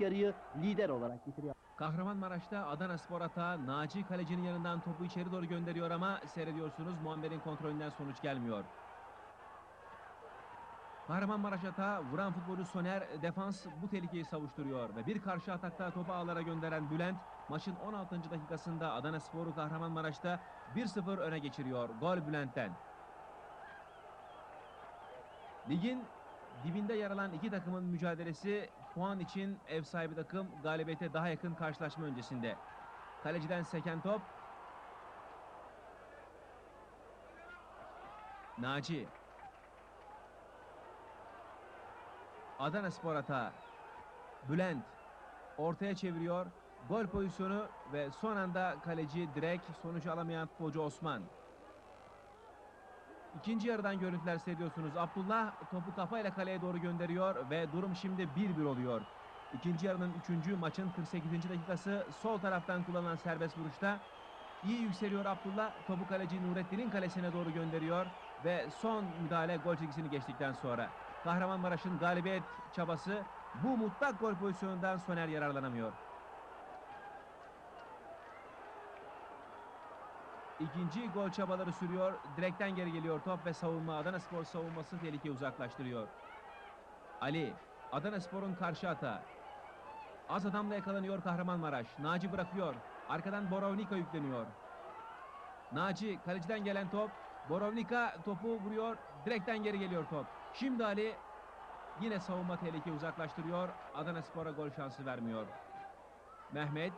yarıyı lider olarak bitiriyor. Kahramanmaraş'ta Adana Spor atağı Naci kalecinin yanından topu içeri doğru gönderiyor ama seyrediyorsunuz Muammer'in kontrolünden sonuç gelmiyor. Kahramanmaraş atağı vuran futbolcu Soner defans bu tehlikeyi savuşturuyor ve bir karşı atakta topu ağlara gönderen Bülent maçın 16. dakikasında Adana Spor'u Kahramanmaraş'ta 1-0 öne geçiriyor. Gol Bülent'ten. Ligin dibinde yer alan iki takımın mücadelesi puan için ev sahibi takım galibiyete daha yakın karşılaşma öncesinde. Kaleciden seken top. Naci. Adana Spor hata. Bülent ortaya çeviriyor. Gol pozisyonu ve son anda kaleci direkt sonucu alamayan futbolcu Osman. İkinci yarıdan görüntüler seyrediyorsunuz. Abdullah topu kafayla kaleye doğru gönderiyor ve durum şimdi 1-1 oluyor. İkinci yarının 3. maçın 48. dakikası sol taraftan kullanılan serbest vuruşta iyi yükseliyor Abdullah. Topu kaleci Nurettin'in kalesine doğru gönderiyor ve son müdahale gol çizgisini geçtikten sonra Kahramanmaraş'ın galibiyet çabası bu mutlak gol pozisyonundan Soner yararlanamıyor. İkinci gol çabaları sürüyor. Direkten geri geliyor top ve savunma Adana Spor savunması tehlikeyi uzaklaştırıyor. Ali, Adana Spor'un karşı atağı. Az adamla yakalanıyor Kahramanmaraş. Naci bırakıyor. Arkadan Borovnika yükleniyor. Naci kaleciden gelen top. Borovnika topu vuruyor. Direkten geri geliyor top. Şimdi Ali yine savunma tehlikeyi uzaklaştırıyor. Adana Spor'a gol şansı vermiyor. Mehmet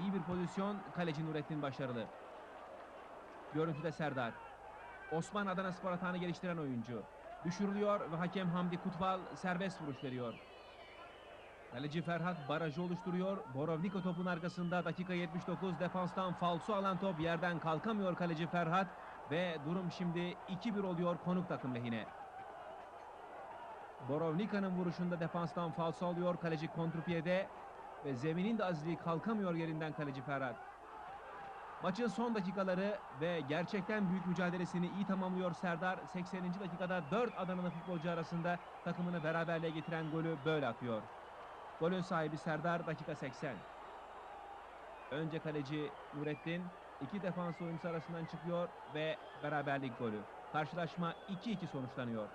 İyi bir pozisyon. Kaleci Nurettin başarılı. Görüntüde Serdar. Osman Adana Spor atağını geliştiren oyuncu. Düşürülüyor ve hakem Hamdi Kutbal serbest vuruş veriyor. Kaleci Ferhat barajı oluşturuyor. Borovnika topun arkasında dakika 79 defanstan falso alan top yerden kalkamıyor kaleci Ferhat ve durum şimdi 2-1 oluyor konuk takım lehine. Borovnika'nın vuruşunda defanstan falso alıyor kaleci kontrpiyede ve zeminin de azizliği kalkamıyor yerinden kaleci Ferhat. Maçın son dakikaları ve gerçekten büyük mücadelesini iyi tamamlıyor Serdar. 80. dakikada 4 Adanalı futbolcu arasında takımını beraberliğe getiren golü böyle atıyor. Golün sahibi Serdar dakika 80. Önce kaleci Nurettin iki defans oyuncusu arasından çıkıyor ve beraberlik golü. Karşılaşma 2-2 sonuçlanıyor.